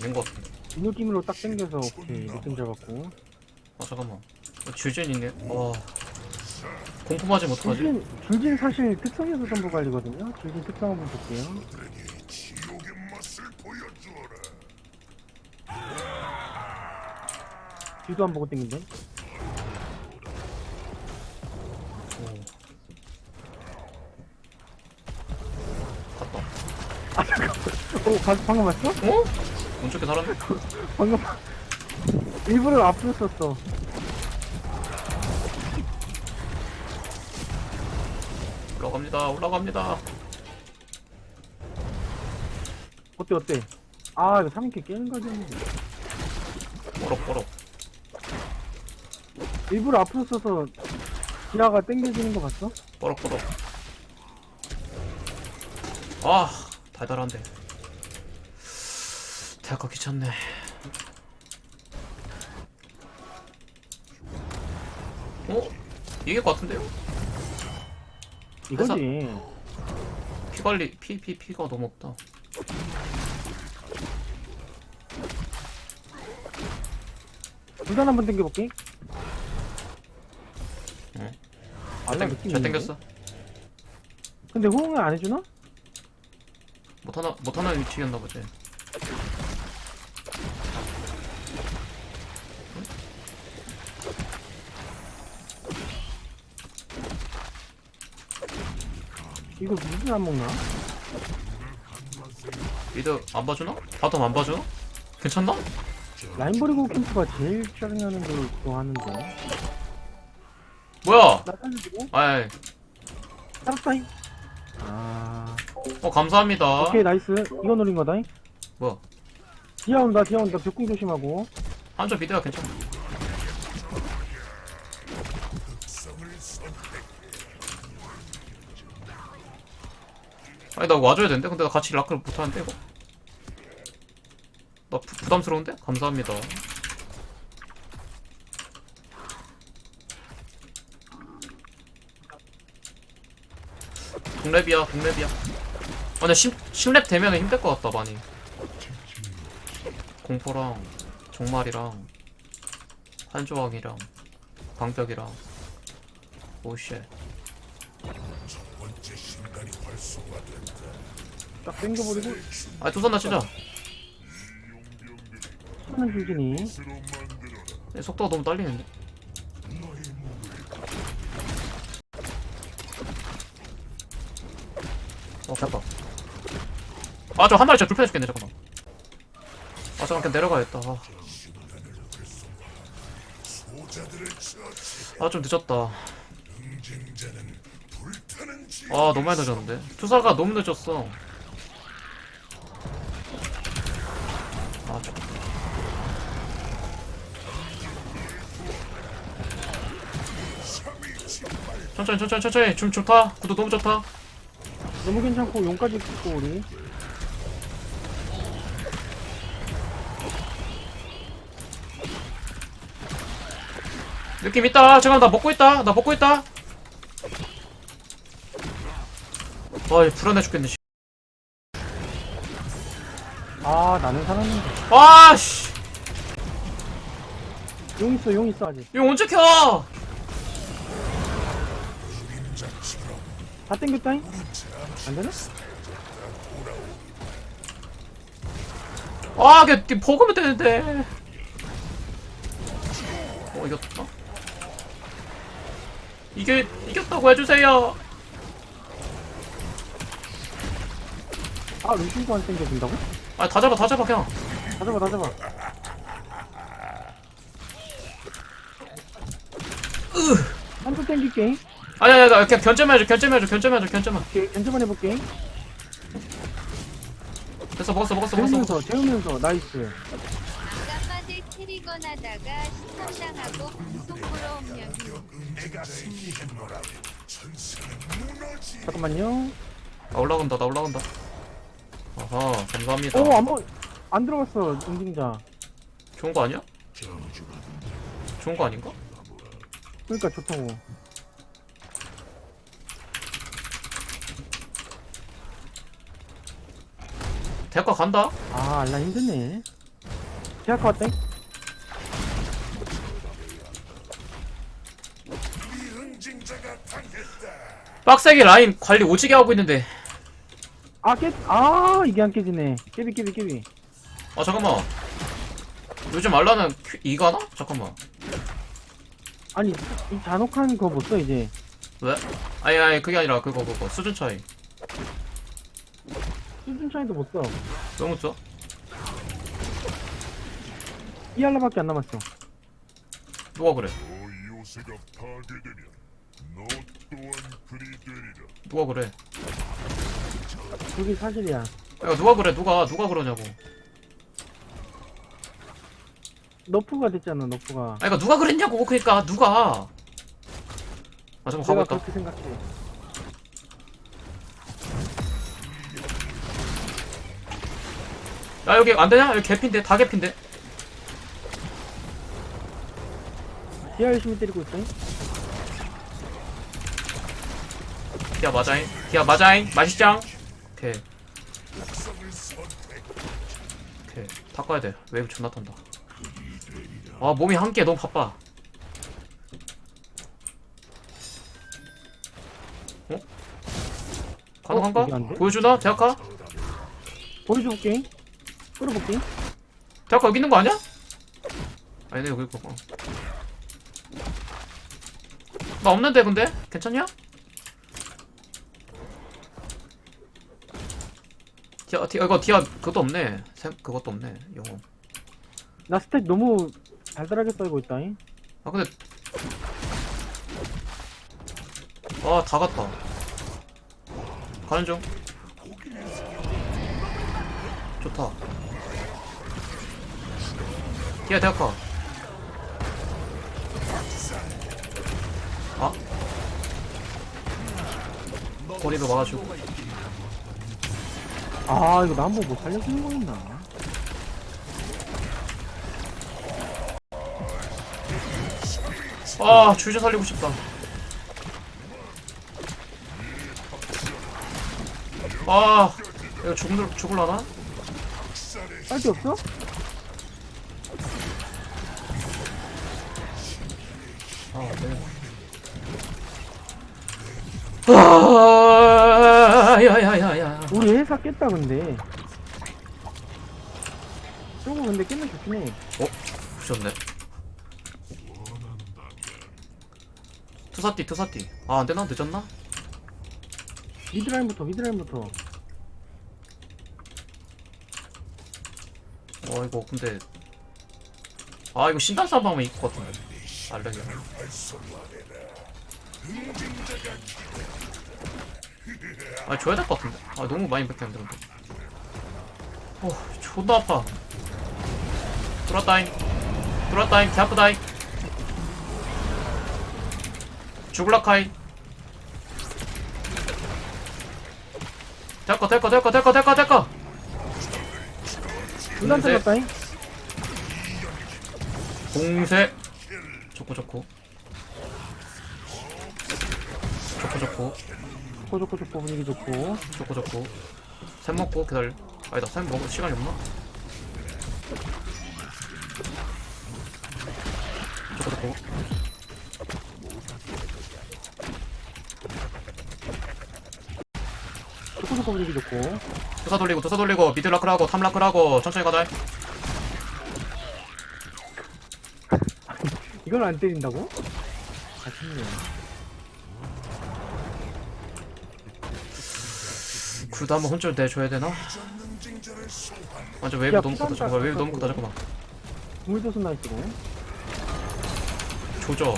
아닌 것 같은데. 이 느낌으로 딱 당겨서 오케이 느낌 잡았고 아 잠깐만. 어, 줄진 있네. 와. 공포 맞으면 어떡하지? 줄진 줄진 사실 특성에서 전부 관리거든요 줄진 특성 한번 볼게요 뒤도 안 보고 당긴대 오. 갔다. 어 가, 방금 왔어? 어? 운 좋게 살았네. 방금 일부러 앞으로 썼어 올라갑니다. 올라갑니다. 어때 어때 아 이거 3개 깨는 가겠는데 뻐럭 뻐럭. 일부러 앞으로 써서 지하가 당겨지는 거 봤어? 뻐럭 뻐럭. 아 달달한데. 대학가 귀찮네. 어? 이길 것 같은데요? 이거지 피 관리 피 피 피가 너무 없다. 부산 한번 당겨볼게 응. 알라 잘, 느낌 잘 있는데? 땡겼어. 근데 호응을 안 해주나? 못 하나 못 하나 위치였나 보지. 이거 무슨 안 먹나? 미드 안 봐주나? 바텀 안 봐주나? 괜찮나? 라인 버리고 캠프가 제일 짜증나는 걸 그거 하는데 뭐야? 나 살려주고 아이, 살았다잉 아 어 감사합니다. 오케이 나이스 이거 노린 거다잉 뭐야? 디아 온다 디아 온다 벽궁 조심하고 한쪽 미드야 괜찮아. 아니 나 와줘야 되는데? 근데 나 같이 라크를 못하는데 이거? 나 부, 부담스러운데? 감사합니다. 동랩이야 동랩이야. 아 근데 10, 10랩 되면 힘들 것 같다 많이. 공포랑 종말이랑 한조왕이랑 방벽이랑 오쉣 딱 당겨버리고. 아 투선나 치자 하는 줄지니 얘 속도가 너무 딸리는데. 어 됐다. 아저 한 마리 진짜 불편해 죽겠네 잠깐만. 아 잠깐 그냥 내려가야겠다. 아 좀 늦었다 아 너무 많이 늦었는데? 투사가 너무 늦었어. 아 저... 천천히 천천히 천천히. 좀 좋다. 구도 너무 좋다. 너무 괜찮고 용까지 찍고 우리. 느낌 있다. 잠깐 나 먹고 있다. 나 먹고 있다 어이 불안해 죽겠네 씨. 아 나는 살았는데 아씨 용 있어 용 있어 아직 이거 언제 켜다 당겼다잉 안 되나? 아, 걔, 걔 버그면 되는데. 어, 이겼다. 이게, 이겼다고 해주세요. 아 루시도 안 당겨준다고? 아, 다 잡아, 다 잡아, 그냥. 다 잡아 다 잡아 한쪽 당길게 아니, 아니, 나 그냥 견제만 해줘, 견제만 해줘, 견제만 해줘, 견제만. 오케이 견제만 해볼게 됐어, 먹었어, 먹었어, 먹었어. 재우면서 재우면서 나이스 깜마들 캐리건 하다가 시청당하고 방송 보러 오면 잠깐만요 나 올라간다, 나 올라간다. 아하, 감사합니다. 어, 안, 안 들어갔어, 응징자. 좋은 거 아니야? 좋은 거 아닌가? 그러니까 좋다고. 대학가 간다? 아, 알라 힘드네. 제약 왔다. 빡세게 라인 관리 오지게 하고 있는데 아, 깨, 아, 이게 안 깨지네. 깨비, 깨비, 깨비. 아 잠깐만 요즘 알라는 큐- 이가나? 잠깐만 아니, 이 잔혹한 거 못 써, 이제. 왜? 아니 아니 그게 아니라 그거 그거 수준 차이 수준 차이도 못 써. 너무 써? 이 할라밖에 안 남았어. 누가 그래? 너 요새가 파괴되면 너 또한 그리 되리라. 누가 그래? 그게 사실이야. 야 누가 그래 누가 누가 그러냐고 너프가 됐잖아, 너프가. 아니 그니까 누가 그랬냐고 그니까 누가 아 잠깐 가고 있다 그렇게 생각해. 야 여기 안되냐? 여기 개핀데 다 개핀데 디아 열심히 때리고 있어. 디아 맞아잉 디아 맞아잉 맛있짱 오케이 오케이 다 꺼야 돼 웨이브 존나 탄다 아 몸이 한 개 너무 바빠 어? 가능한가? 어, 이게 안 돼? 보여주나? 대학가? 보여줘볼게. 끌어볼게. 대학가 여기 있는 거 아니야? 아니네 여기 있고 어. 나 없는데 근데? 괜찮냐? 디아, 디아 이거 디아 그것도 없네. 샘 그것도 없네 영어 나 스택 너무 달달하게 썰고 있다잉. 아 근데 아 다 갔다. 가는 중. 좋다. 디아 대학가 아. 거리도 막아주고 아, 이거 번못 살려주는 거였나? 아 주제 살리고 싶다 아 이거 죽을, 죽을라나? 빨리 없어? 아, 네. 아, 깼다, 근데. 저거 근데 깨면 좋긴 해. 부셨네. 투사띠 투사띠. 아 안되나 늦었나? 미드라인부터, 미드라인부터. 어 이거 근데 아 이거 신단 이길 것 같은데. 알렉이. 아 줘야 될 것 같은데. 아 너무 많이 뺏겼는데 근데. 어 존나 아파. 돌았다잉. 돌았다잉. 개 아프다잉. 죽을라카이. 될거 될거 될거 될거 될거 될거. 근데- 잘랐다잉. 공세 좋고 좋고 좋고 좋고 좋고, 좋고, 좋고, 분위기 좋고. 좋고 좋고 샘 먹고 기다려 아니다 샘 먹을 시간이 없나? 좋고 좋고 좋고, 좋고, 분위기 좋고. 투사 돌리고 투사 돌리고 미드 라크하고 탑 라크하고 천천히 가자 이걸 안 때린다고? 아쉽네. 굴도 한번 혼쭐 내줘야 되나? 완전 웨이브 야, 너무 크다 잠깐만 웨이브 갈 너무 크다 잠깐만. 물도수 나이스고. 조져.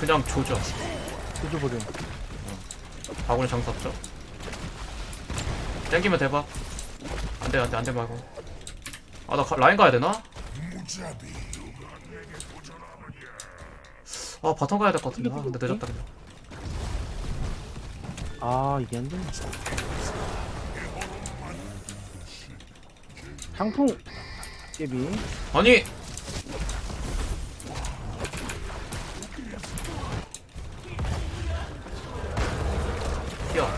그냥 조져. 조져버려. 바구니 장사죠? 땡기면 대박. 안돼 안돼 안돼 말고. 아 나 라인 가야 되나? 아 바텀 가야 될 것 같은데. 아 근데 늦었다 그냥 아, 이게 안 되네. 장풍! 깨비. 아니 뛰어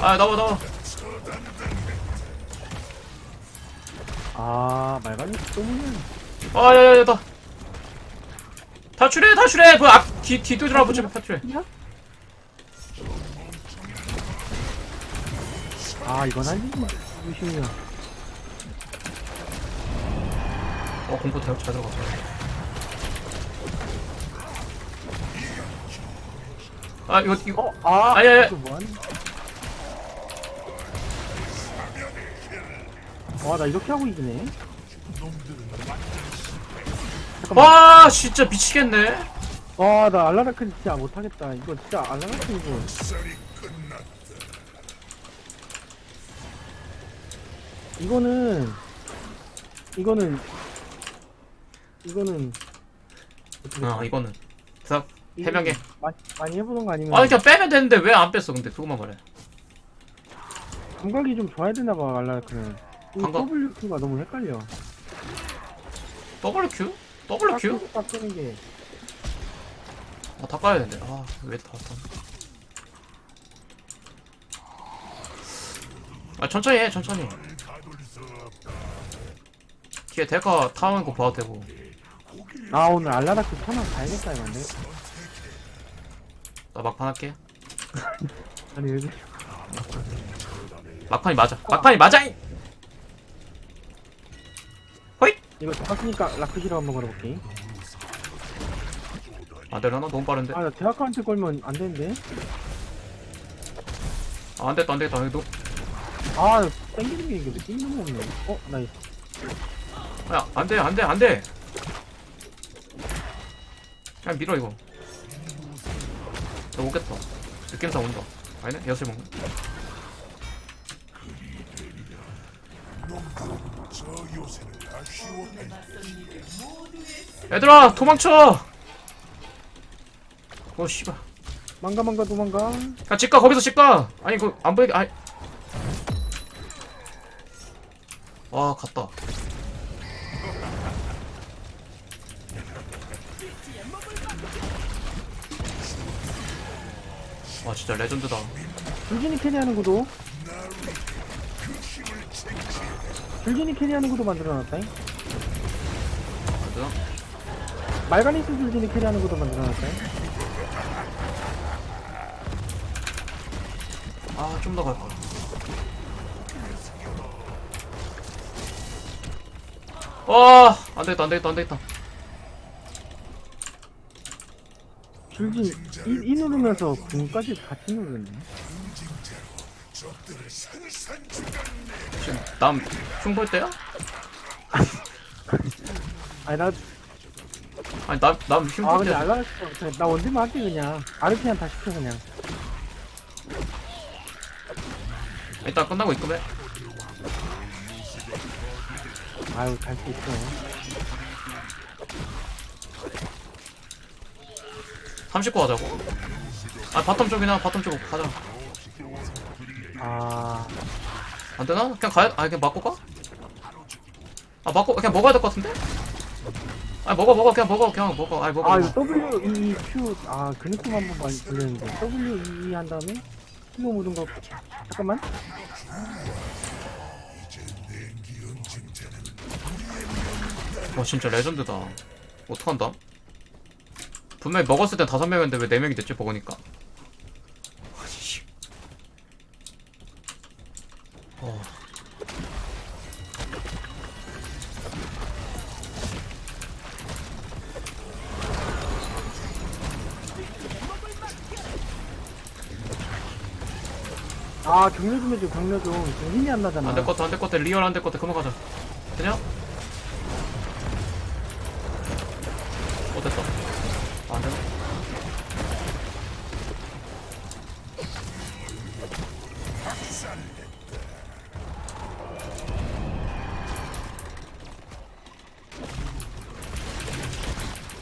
아 나와 나와 아 말간이 또 물려 아, 야, 야, 야, 나. 탈출해, 탈출해! 그 앞, 뒤, 뒤도 돌아보지, 탈출해. 아 이건 아니지 유심이야 어, 공포 잘, 잘 들어갔어. 아, 이거, 이거. 어? 아 아. 이거 뭐하니 와나 이렇게 하고 이기네 와, 진짜 미치겠네. 와나 알라라큰 진짜 못하겠다 이거 진짜 알라라큰 이거 쌀이 끝났다. 이거는 이거는 이거는 어떻게 아, 이거는. 자, 해명해. 많이, 많이 해보는 거 아니면 아, 그냥 빼면 되는데 왜 안 뺐어, 근데. 그것만 말해. 감각이 좀 좋아야 되나 봐이 감각? WQ가 너무 헷갈려 WQ? WQ? 딱 뜨는 게 아, 다 까야 되는데. 아, 왜 다, 다. 아, 천천히 해, 천천히. 뒤에 대가 타는 거 봐도 되고. 아 오늘 알라라크 천원 가야겠다 이거 안돼 나 막판 할게. 아니 여기 막판이 맞아. 막판이 맞아! 이! 호잇! 이거 잡았으니까 라크시로 한번 걸어볼게 안 되려나? 너무 빠른데? 아나 제아카한테 걸면 안 되는데 아, 안 됐다, 안 되겠다. 이거 아 땡기는 게 이게 느낌이 너무 없네 어 나이스 너... 야, 안 돼, 안 돼, 안 돼! 그냥 밀어, 이거. 너 오겠다. 느낌상 온다. 아니네? 여슬 먹네. 얘들아, 도망쳐! 어, 씨발. 망가 망가 도망가 야, 집가, 거기서 집가! 아니, 그, 안 보이게, 아이. 와, 갔다. 와, 진짜 레전드다. 줄진이 캐리하는 구도 줄진이 캐리하는 구도 만들어놨다잉 안 되나? 말가니스 줄진이 캐리하는 구도 만들어놨다잉 아, 좀 더 갈걸. 와, 안 되겠다, 안 되겠다, 안 되겠다. 줄진 이, 이 누르면서 궁까지 같이 누르네 적들을 산산조각 지금 남 흉볼 때야? 아니 나 아니, 남, 남아 흉볼 근데 때야. 알라라크 나 원딜만 할게 그냥 아르피안 다 시켜 그냥 일단 끝나고 입금해. 아유 갈 수 있어 39 하자고. 아, 바텀 쪽이나 바텀 쪽으로 가자. 아 안 되나? 그냥 가야, 아, 그냥 맞고 가? 아, 맞고, 그냥 먹어야 될 것 같은데? 아, 먹어, 먹어, 그냥 먹어, 그냥 먹어. 아, 먹어. 아. 이거 W E Q 아 그니까 한번 많이 돌렸는데 W E 한 다음에 신호 묻은 거 잠깐만 와, 진짜 레전드다. 어떡한다? 분명히 먹었을 땐 다섯 명이었는데 왜 네 명이 됐지, 먹으니까. 어. 아 경려 좀 해줘 경려 좀 지금 힘이 안 나잖아 안될 것 같아, 안될 것 같아. 리얼 안될 것 같아. 그만 가자. 되냐? 어, 됐다. 아, 안 되나?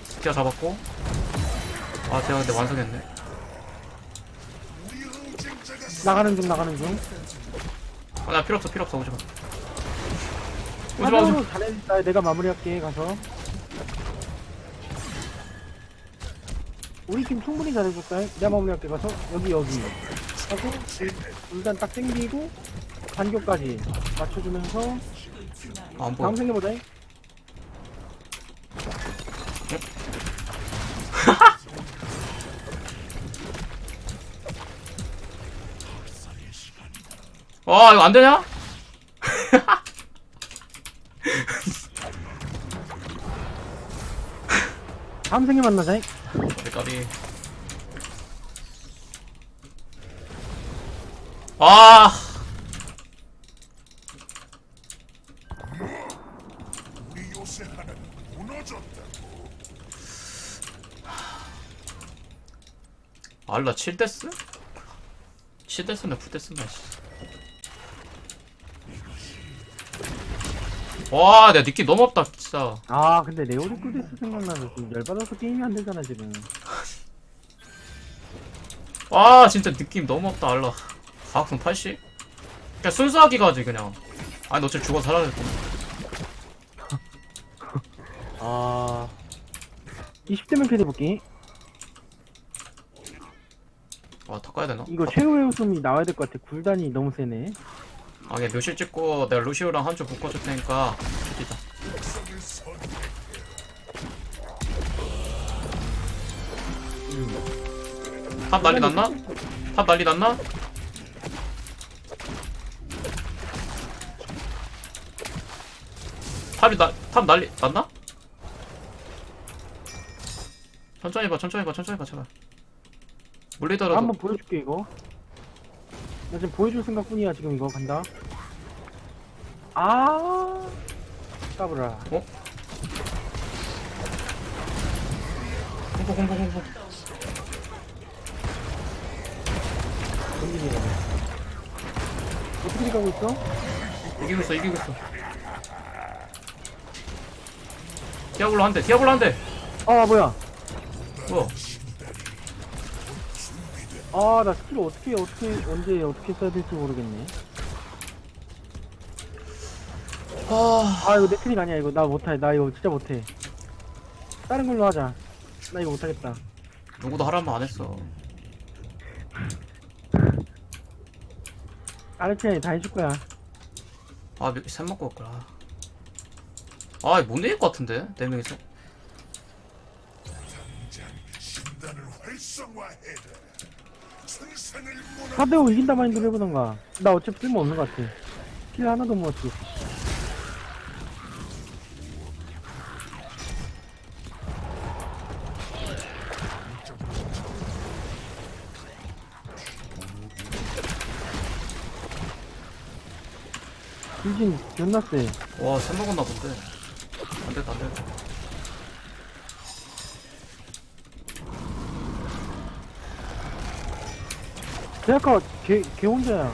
스키아 잡았고. 아, 제가 근데 완성했네. 나가는 중 나가는 중 아, 나 필요 없어, 필요 없어. 오지 마. 오지 마, 오지 마. 하나로 잘해줬다 내가 마무리할게 가서 우리 팀 충분히 잘해줬다 내가 마무리 할게 가서 여기 여기 하고 일- 일단 딱 땡기고 반격까지 맞춰주면서 아, 안 보여. 다음 생겨보자. 와, 이거 안 되냐? 다음 생겨 만나자. 까비. 아, 우리 요새 하나는 무너졌다. 알라 7데스? 7데스네, 9데스네, 씨. 와, 내가 느낌 너무 없다, 진짜. 아 근데 레오리 꿀데스 생각나서 지금 열받아서 게임이 안 되잖아 지금. 와, 진짜 느낌 너무 없다, 알라. 과학성 80? 그냥 순수하게 가지, 그냥. 아니, 너 지금 죽어 살아야 돼. 아 20대면 캐리 볼게. 아, 다 까야 되나? 이거 최후의 웃음이 나와야 될 것 같아. 굴단이 너무 세네. 아, 그냥 묘실 찍고 내가 루시오랑 한줄 묶어줄 테니까. 뛰자. 선택. 탑 난리 났나? 탑 난리 났나? 탑이 나, 탑 난리 났나? 천천히 봐, 천천히 봐, 천천히 봐, 제발. 물리더라도 한번 보여줄게 이거. 나 지금 보여줄 생각뿐이야 지금 이거 간다. 아 까불아. 공포, 공포, 공포. 뭔 일 이야? 어떻게 가고 있어? 이기고 있어, 이기고 있어. 디아블로 한 대, 디아블로 한 대. 아 뭐야? 뭐? 아 나 스킬 어떻게 어떻게 언제 어떻게 써야 될지 모르겠네. 아, 아 이거 내 트릭 아니야 이거 나 못해 나 이거 진짜 못해. 다른 걸로 하자. 나 이거 못하겠다. 누구도 하라면 안 했어. 아르티안이 다 해줄 거야. 아, 셋 먹고 올거라. 아, 못 이길 것 같은데? 네 명이서. 4대5 이긴다 마인드로 해보던가. 나 어차피 쓸모 없는 것 같아. 킬 하나도 못 맞추겠어. 존나 세. 와, 셋 먹었나 본데. 안 됐다, 안 됐다. 걔 아까 걔, 걔 혼자야.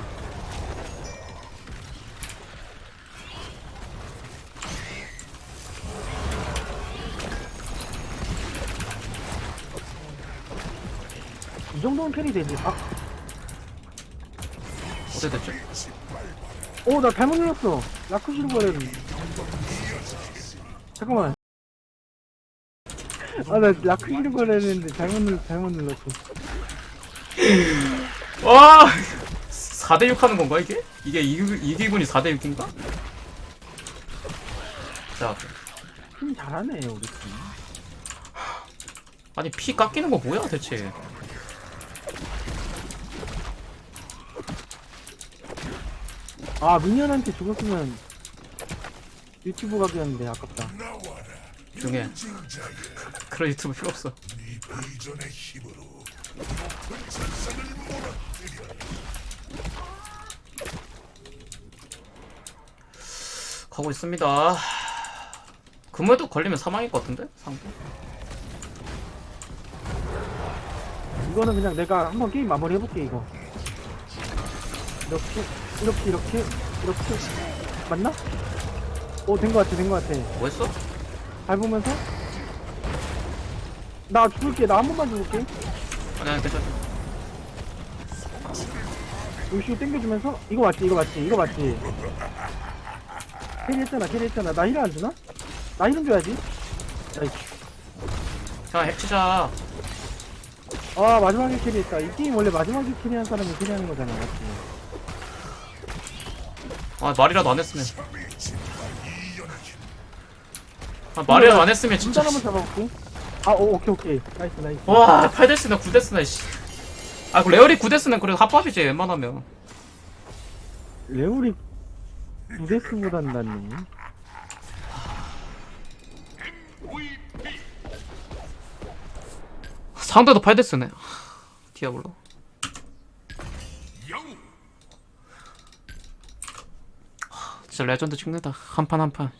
이 정도는 캐리 되지. 아, 어떻게 됐지? 오, 나 잘못 눌렀어. 라크 시는 거래. 잠깐만. 아, 나 라크 시는 거래 했는데 잘못 눌, 잘못 눌렀어. 와! 4대6 하는 건가, 이게? 이게 이기, 이기군이 4대6인가? 자, 팀 잘하네, 우리 팀. 아니, 피 깎이는 거 뭐야, 대체? 아, 미니언한테 죽었으면 유튜브 각이었는데 아깝다. 중에. 그런 유튜브 필요 없어. 가고 있습니다. 그물도 걸리면 사망일 것 같은데? 상대? 이거는 그냥 내가 한번 게임 마무리 해볼게, 이거. 이렇게, 이렇게, 이렇게, 이렇게. 맞나? 오, 된 거 같아, 된 거 같아. 뭐 했어? 밟으면서. 나 죽을게, 나 한 번만 죽을게. 아니, 아니, 괜찮아. 루시우 땡겨주면서. 이거 맞지, 이거 맞지, 이거 맞지. 캐리 했잖아, 캐리 했잖아. 나 힐 안 주나? 나 힐은 줘야지. 나이스. 그냥 핵치자. 아 마지막에 캐리 했다 이 게임 원래 마지막에 캐리한 사람이 캐리하는 거잖아 맞지 아 말이라도 안 했으면. 아 말이라도 안 했으면 진짜 진짜 한번 잡아볼게. 아 오, 오케이 오케이. 나이스 나이스. 와 8데스나 9데스나 씨 아 그 레어리 9데스는 그래도 합법이지 웬만하면. 레오리 9데스보단 낫네. 상대도 8데스네. 디아블로 진짜 레전드 찍는다. 한 판 한판